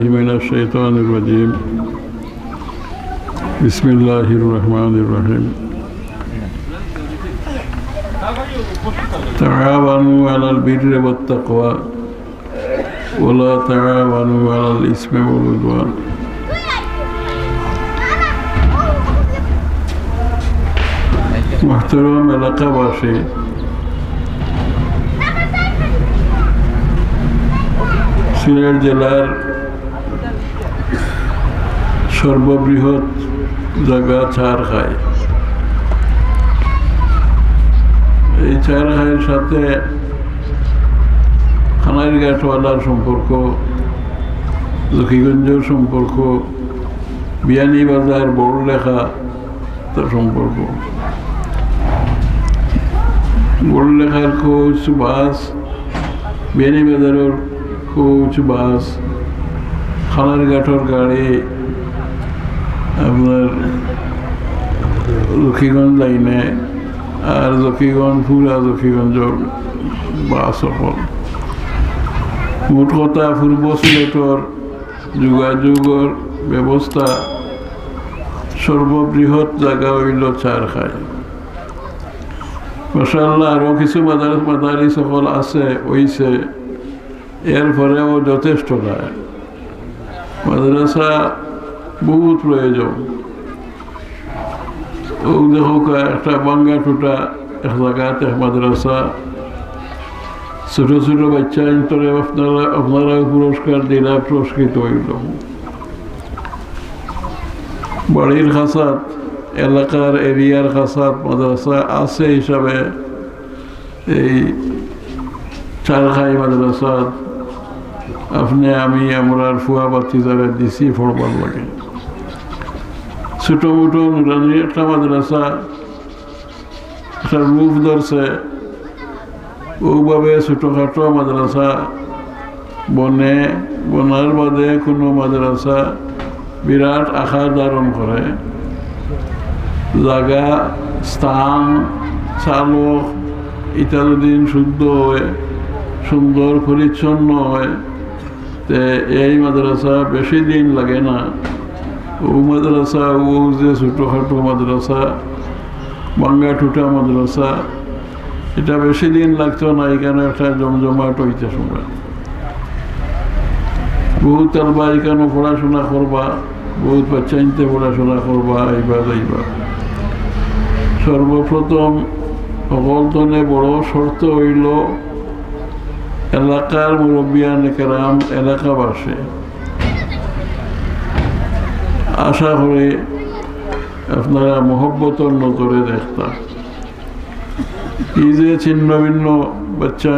من الشيطان الرجيم بسم الله الرحمن الرحيم تعاونوا على البر والتقوى ولا تعاونوا على الإثم والعدوان محترم এলাকাবাসী সিলেট জেলার সর্ববৃহৎ জায়গা ছাড় খায় এই চার খায়ের সাথে খানারিঘাটওয়ালার সম্পর্ক, লক্ষ্মীগঞ্জের সম্পর্ক, বিয়ানীবাজার, বড়লেখা তার সম্পর্ক। বড়লেখার কোচ বাস, বিয়ানীবাজারের কোচ বাস খানারঘাটর গাড়ি আপনার লক্ষ্মীগঞ্জ লাইনে আর লক্ষ্মীগঞ্জ, পুরা লক্ষ্মীগঞ্জর বাস সকল মোট কথা, পূর্ব সিলেটর যোগাযোগর ব্যবস্থা সর্ববৃহৎ জায়গা হইল চার খায় মশাল্লাহ আরও কিছু মাদার, মাদারি সকল আছে, হইছে। এর পরেও যথেষ্ট নয় মাদ্রাসা বহুত প্রয়োজন। একটা বাঙ্গা টুটা এক জায়গাত মাদ্রাসা, ছোট ছোট বাচ্চা ইন্তরে আপনারা আপনারাও পুরস্কার দিলা, পুরস্কৃত হইল। বাড়ির খাসাত, এলাকার এরিয়ার খাসাত, মাদ্রাসা আছে হিসাবে এই চারখাই মাদ্রাসাত, আপনি, আমি, আমরা ফুয়া বাতি যারা দিছি ফড়বার লাগে। ছোটো মোটো নুরানি একটা মাদ্রাসা, একটা রূপ ধরছে। ওভাবে ছোটোখাটো মাদ্রাসা বনে, বনার বাদে কোনো মাদ্রাসা বিরাট আশা ধারণ করে। জাগা স্থান, চালক ইটা যদি শুদ্ধ হয়, সুন্দর, পরিচ্ছন্ন হয়। তে এই মাদ্রাসা বেশি দিন লাগে না। ও মাদ্রাসা, ও যে ছোটোখাটো মাদ্রাসা, বাঙ্গা টুটা মাদ্রাসা, এটা বেশি দিন লাগতো না এখানে একটা জমজমাট হইতে সময়। বহুত তালবা এখানে পড়াশোনা করবা, বহুত বাচ্চা ইনতে পড়াশোনা করবা এইবার যাইবা। সর্বপ্রথম সকলতনে বড় শর্ত হইল, এলাকার মুরব্বিয়ান কেরাম এলাকাবাসী। আশা করি আপনারা মহব্বতর নজরে দেখতাম এই যে ছিন্ন ভিন্ন বাচ্চা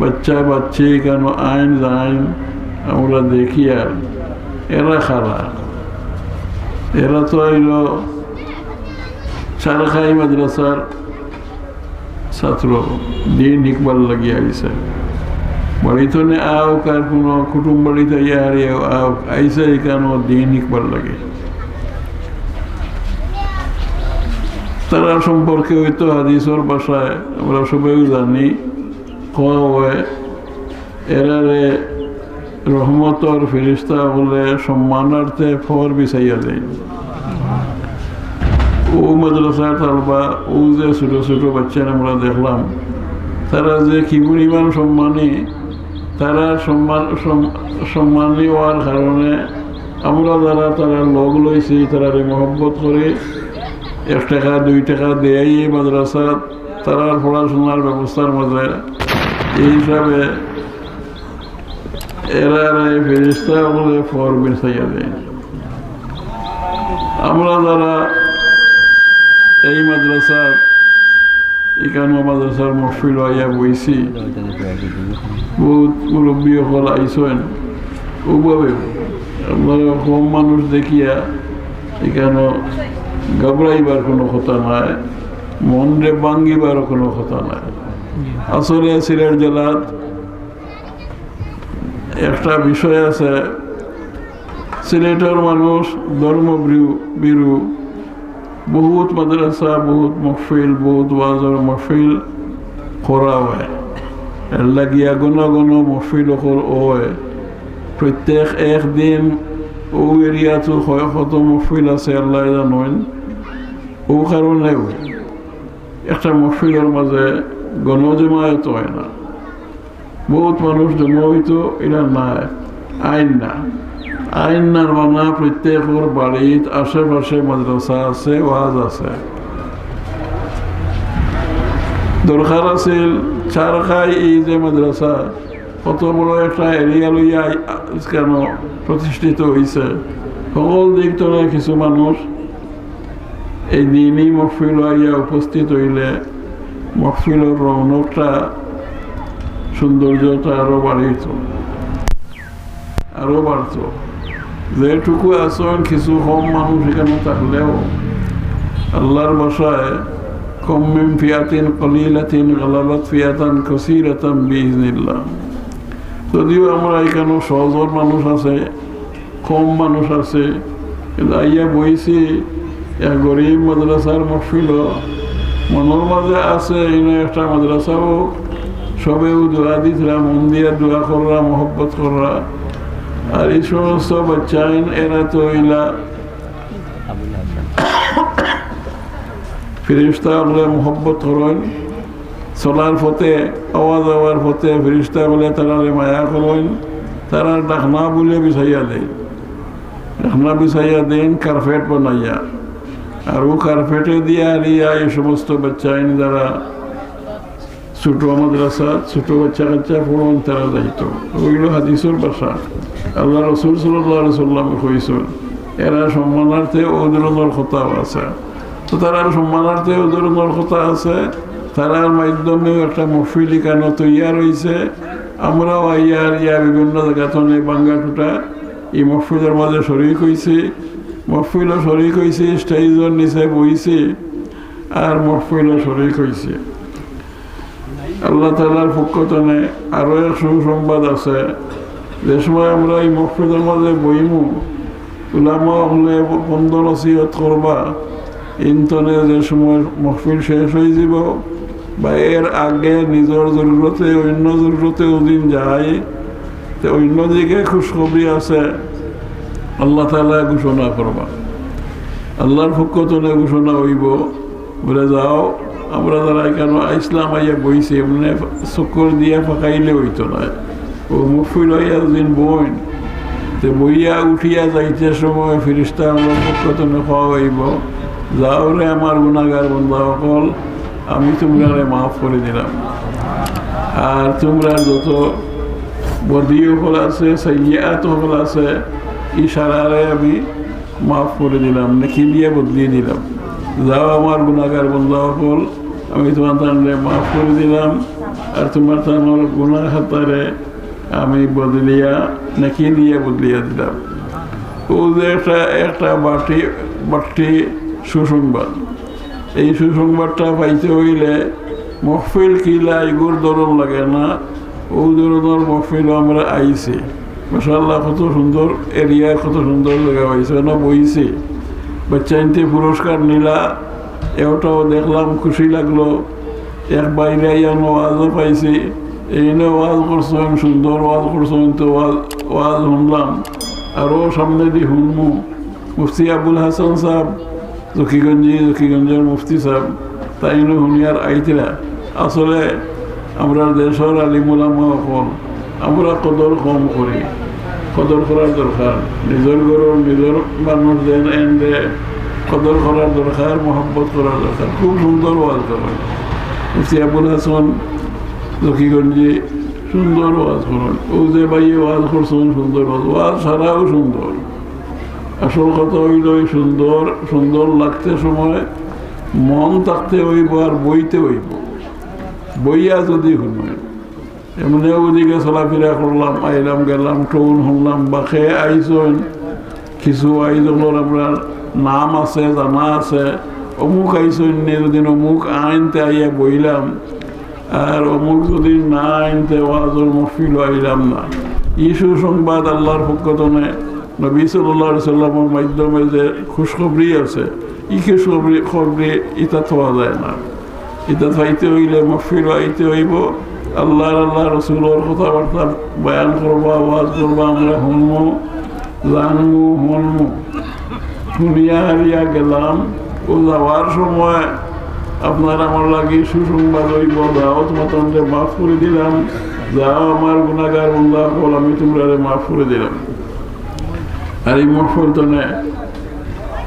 বাচ্চা বাচ্চি কেন আইন আইন আমরা দেখি আর, এরা খারাপ এরা তো হইল চারখাই মাদ্রাসার ছাত্র। দিন ইকবাল লাগিয়ে আইসে বাড়িতে আও কার কোনো কুটুম বাড়িতে ইয়ার আও আইসে এখানে দিন ইকবাল লাগে? তারা সম্পর্কে হয়তো হাদিসর বাসায় আমরা সবাই জানি কোয়া হয়, এরারে রহমতর ফিরিস্তা বলে সম্মানার্থে ফর বিছাইয়া দেয়। ও মাদ্রাসার তালবা, ও যে ছোটো ছোটো বাচ্চারা আমরা দেখলাম, তারা যে কি পরিমাণ সম্মানী তারা সম্মান সম্মানী হওয়ার কারণে আমরা যারা তারা লগ লইছি তারা মহব্বত করে। এক টাকা, দুই টাকা দেয় মাদ্রাসা। তারা পড়াশোনার ব্যবস্থার মাঝে এই হিসাবে এরা ফেরিস্তা বলে ফর বেসাইয়া দেয়। আমরা যারা এই মাদ্রাসার এখানে মাদ্রাসার মফিল আইয়া বইছি বহুত মুরব্বী সকল আইসেন ওভাবে কম মানুষ দেখিয়া এখানে ঘবরাইবার কোনো কথা নাই মনরে ভাঙ্গিবার কোনো কথা নাই আসলে সিলেট জেলাত একটা বিষয় আছে সিলেটের মানুষ ধর্মবিরু বিরু বহুত মাদ্রাসা, বহুত মহফিল, বহুত ওয়াজর মহফিল করা হয়। এর লাগিয়া গণ গণ মহফিল হয়। প্রত্যেক একদিন ও এরিয়াতো হয়, কত মফিল আছে আল্লাহ জানেন। ও কারণেও একটা মফিলের মাঝে গণজমায়েত হয় না। বহুত মানুষ জমা হইতো, এটা নাই, আইন না। আইন না মানা প্রত্যেকের বাড়িত আশেপাশে মাদ্রাসা আছে, ওয়াজ আছে। দরকার আছিল চার খাই এই যে মাদ্রাসা, কত বড় একটা এরিয়া লইয়া কেন প্রতিষ্ঠিত হয়েছে সকল দিক তোলে কিছু মানুষ এই দিনই মফিল আইয়া উপস্থিত হইলে মফিলের রৌনকটা, সৌন্দর্যটা আরও বাড়িত, আরও বাড়ত। যেটুকু আসন কিছু কম মানুষ এখানে থাকলেও আল্লাহর বাসায় কম মিন ফিয়াতিন কলিলাতিন গালাবাত ফিয়াতান কসিরাতান বিইজনিল্লাহ। যদিও আমরা এখানে সহজর মানুষ আছে, কম মানুষ আছে, কিন্তু আইয়া বইছি গরিব মাদ্রাসার মফিল মনের মাঝে আছে, এনে একটা মাদ্রাসাও সবেও দোয়া দিতরা মন দিয়া কররা মহব্বত কররা আর এই সমস্ত বাচ্চাইন এরা তো ইলা ফিরিস্তা বলে মহব্বত করেন চলার পথে আওয়াজ আওয়ার পথে ফিরিস্তা বলে তারা মায়া করেন তারা ডাকনা বলে বিছাইয়া দেয় ডাকনা বিছাইয়া দেন কার্পেট বানাইয়া আর ও কার্পেটে দিয়া দিয়া এই সমস্ত বাচ্চাইন যারা ছোট মাদ্রাসা, ছোট বাচ্চা কাচ্চা পড়ন, তারা যাইত ওইগুলো হাদিসের বাসা আল্লাহ রসুল সাল্লাহ সাল্লামে এরা সম্মানার্থে ও ধরনের আছে। তো তারার সম্মানার্থে ও ধরনের কথা আছে, তারার মাধ্যমেও একটা মফিল কেন তৈয়ার হয়েছে আমরাও ইয়ার ইয়া বিভিন্ন জায়গাতনে বাঙ্গা টুটা এই মফিলের মাঝে শরিক হয়েছি মফিলও শরিক হয়েছি স্টেজের নিচে বইছি, আর মফিলও শরিক হয়েছে আল্লাহ তালার পক্ষতনে আরও এক সুসংবাদ আছে। যে সময় আমরা এই মফিদের মাঝে বইমু, উলামা হলে বন্ধ নসিহত করবা ইন্তনে যে সময় মহফিল শেষ হয়ে যাব বা এর আগে নিজের জরুরতে অন্য জরুরতে ওদিন যাই, তো অন্য দিকে খুশখবরি আছে, আল্লাহ তালা ঘোষণা করবা। আল্লাহর পক্ষতনে ঘোষণা হইব, বলে যাও আমরা যারা কেন ইসলাম আইয়া বইছে মানে চক্কর দিয়া ফাঁকাইলে হইতো না। ও মুফিল হইয়া দিন বইন। তো বইয়া উঠিয়া যাইতে সময় ফিরিস্তা আমরা পক্ষতনে খাওয়া হইব। যাও রে আমার গুণাগার বন্ধুসকল আমি তোমরা মাফ করে দিলাম। আর তোমরা যত বদি সকল আছে, সাইয়াত সকল আছে, ইশারারে আমি মাফ করে দিলাম, নেকি দিয়ে বদলিয়ে দিলাম। যাও আমার গুণাগার বন্ধুসকল আমি তোমার তাহলে মাফ করে দিলাম। আর তোমার তাহলে গুণা খাতারে আমি বদলিয়া, নাকি দিয়ে বদলিয়া দিলাম। ও যে একটা একটা বাটি বাটি সুসংবাদ। এই সুসংবাদটা পাইতে হইলে মহফিল কিলা এগুর দরম লাগে না? ও ধরনের মহফিল আমরা আইছি। মাসাল্লাহ কত সুন্দর এরিয়া, কত সুন্দর জায়গা পাইছে না বইছি। বাচ্চাইনতে পুরস্কার নিলা। এটাও দেখলাম খুশি লাগল। এক বাইরে আইয়ানো ওয়াজও পাইছি। এইনে ওয়াজ করছেন সুন্দর ওয়াজ করছেন তো ওয়াজ ওয়াজ শুনলাম। আরও সামনে দি শুনমু। মুফতি আবুল হাসান সাহেব, জকিগঞ্জি, জকিগঞ্জের মুফতি সাহেব, তাইনো শুনিয়ার আইতিরা আসলে আমরা দেশের আলিমুলামা হল আমরা কদর কম করি। কদর করার দরকার। নিজের গরুর নিজের মানুষ দেন এন দে কদর করার দরকার, মহব্বত করার দরকার, খুব সুন্দর ওয়াজ করেন। মুফতি আবুল হাসান জকিগঞ্জি সুন্দর ওয়াজ করেন। ও যে বাইয়ে ওয়াজ করছেন সুন্দর ওয়াজ ওয়াজ ছাড়াও সুন্দর। আসল কথা হইল সুন্দর সুন্দর লাগতে সময়, মন থাকতে হইব আর বইতে হইব। বইয়া যদি শুনবেন এমনি ওদিকে চলাফেরা করলাম, আইলাম গেলাম টোন শুনলাম বা খেয়ে আইসন, কিছু আইজনের আপনার নাম আছে জানা আছে অমুক আইসন নে যদি অমুক আইনতে আইয়া বইলাম আর অমুক যদি না আইনতে ওয়াজর মফিল আইলাম না ইসু সংবাদ আল্লাহর পক্ষতনে নবী সাল্লাহ সাল্লামের মাধ্যমে যে খুশখবরি আছে ই খুশখবরি খবরি ইতা থোয়া যায় না ইটা থাইতে হইলে মফিল আইতে হইব আল্লাহর আল্লাহ রসুলোর কথাবার্তা বয়ান করবা ওয়াজ করবা আমরা শুনব জানব শুনব শুনিয়া হারিয়া গেলাম। ও যাওয়ার সময় আপনার আমার লাগি সুসংবাদ হইব, দাওয়াত মতন যে মাফ করে দিলাম। যাও আমার গুণাগার বন্ধা হল আমি তোমরা মাফ করে দিলাম। আর এই মফলতনে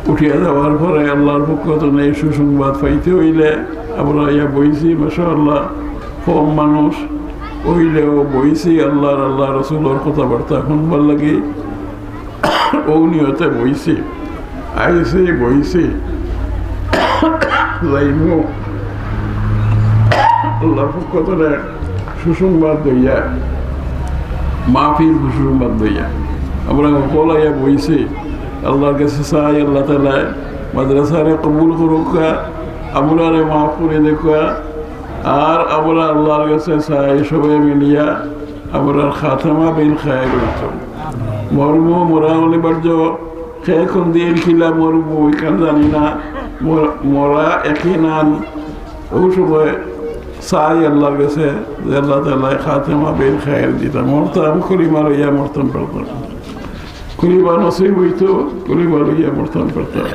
উঠিয়া যাওয়ার পরে আল্লাহর পক্ষ তনে এই সুসংবাদ পাইতে হইলে আমরা ইয়া বইছি মাসা আল্লাহ কম মানুষ হইলেও বইছি, আল্লাহর আল্লাহ রসুলোর কথাবার্তা শুনবার লাগি। ও নিয়তে বইছি। আইছি বইছি যাইমু আল্লাহর পক্ষ তনে সুসংবাদ দইয়া মাফির সুসংবাদ দইয়া আমরা সকল আইয়া বইছি আল্লাহর কাছে চাই আল্লাহ তালা মাদ্রাসারে কবুল করুকা আমরারে মাফ করে দেখা আর আমরা আল্লাহর কাছে চাই সবাই মিলিয়া আমরা খাতামা বিল খায় করতাম মর্ম মরা হলে বার্য খেয়ে কোন দিয়ে খিলা মরব ওইখান জানি না মর- মরা একই নান ও সময় চাই আল্লাহর কাছে যে আল্লাহ তালা খাতেমা বিল খায়ের দিতাম মরতাম কলিমার ইয়া মরতাম পারতাম কলিমা নসিব হইতো কলিমার ইয়া মরতাম পারতাম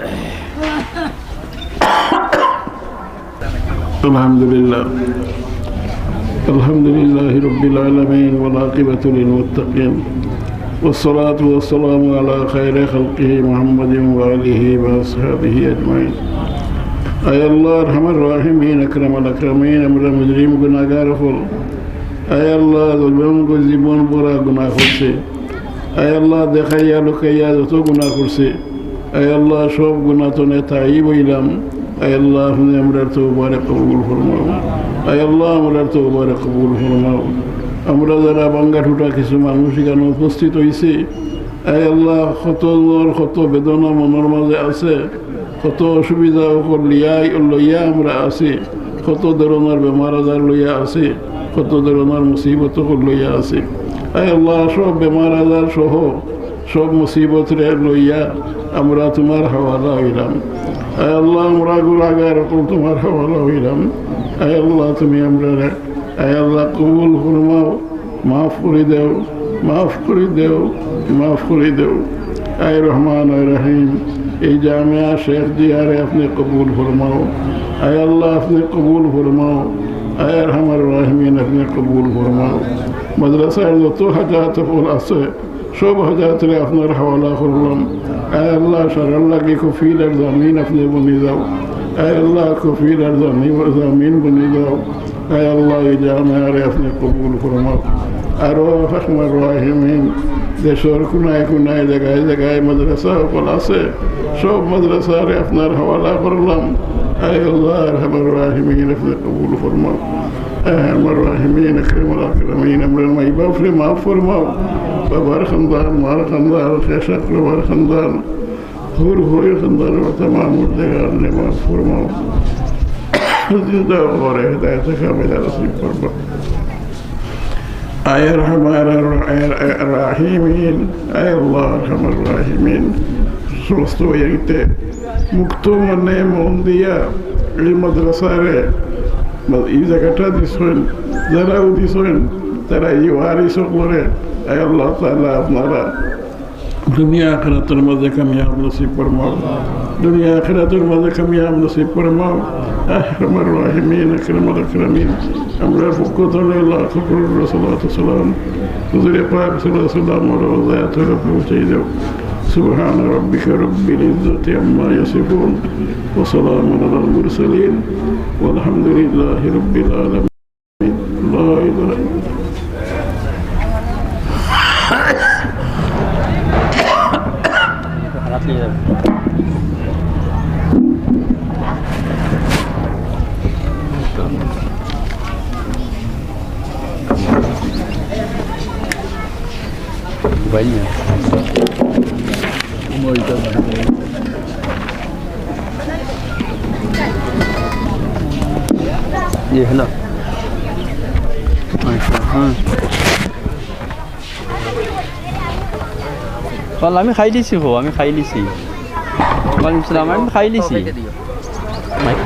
الحمد لله الحمد لله رب العالمين والعاقبة للمتقين والصلاة والسلام على خير خلقه محمد وآله وأصحابه أجمعين. أي الله أرحم الراحمين أكرم الأكرمين أمر مجرم گناہگار فل. أي الله ظلم کو زبون برا گناہ خود أي الله دخيا لكيا تو گناہ خود سے أي الله شوف گناہ تو تعيب إلام أي الله من أمر تو قبول فرماه أي الله أمر تو قبول فرماه আমরা যারা বাঙ্গা ঠুটা কিছু মানুষ এখানে উপস্থিত হয়েছে আয় আল্লাহ কত কত বেদনা মনের মাঝে আছে, কত অসুবিধা লিয়াই, লইয়া আমরা আছি, কত ধরনের বেমার আজার লইয়া আছি, কত ধরনের মুসিবত লইয়া আছি। আয় আল্লাহ, সব বেমার আজার সহ সব মুসিবত লইয়া আমরা তোমার হাওয়ালা হইলাম। আয় আল্লাহ, আমরা গুলাগার তোমার হাওয়ালা হইলাম। আয় আল্লাহ, তুমি আমরা আল্লাহ কবুল ফরমাও, মাফ করে দেও, মাফ করে দেও, মাফ করে দেও। আয় রহমান, আয় রহিম, এই জামিয়া শেখ জিয়ারে আপনি কবুল ফরমাও। আয় আল্লাহ, আপনি কবুল ফরমাও। আয় রহমান রাহমিন, আপনি কবুল ফরমাও। মাদ্রাসার যত হাজাত ফল আছে, সব হাজাতরে আপনার হাওয়ালা করলাম। আয় আল্লাহ সারার লাগে কফিল আর জামিন আপনি বনি যাও আয় আল্লাহ, কফিল আর জামিন জামিন বনি যাও আয় আল্লাহ এই জামিয়ারে আপনি কবুল ফরমাও আরও রহমান রাহিমিন দেশের কোনায় কোনায় জায়গায় জায়গায় মাদ্রাসা সকল আছে সব মাদ্রাসারে আপনার হাওয়ালা করলাম আয় আল্লাহ রহমান রাহিমিন আপনি কবুল ফরমাও আমার রাহিমিন আকরম আকরমিন আমরা মাই বাপরে মাফ ফরমাও বাবার খানদান মার খানদান শেষাক বাবার খানদান হুর হুরের খানদান তমাম মুর্দেগার নে মাফ করে রাহিমিন সুস্থ মুক্ত মনে মন দিয়া এই মাদ্রাসারে এই জায়গাটা দিছেন যারাও দিছেন তারা এই ওয়ারি সকলে আয় আল্লাহ তাআলা আপনারা দুনিয়া আখরাতের মাঝে কামিয়াব নসিব ফরমাও دنيا آخرة ما كميام نصيب فرما أحرم الراحمين أكرم الأكرمين أمر فقط الله خبر الصلاة والسلام حضور پاک صلی اللہ علیہ وسلم اور ذات رب پہنچے سبحان ربك رب العزة عما يصفون. وسلام على المرسلين. والحمد لله رب العالمين. ये है ना अच्छा हाँ বল আমি খাই দিছি হো আমি খাই দিছি ওয়ালাইকুম সালাম আমি খাই দিছি মাইক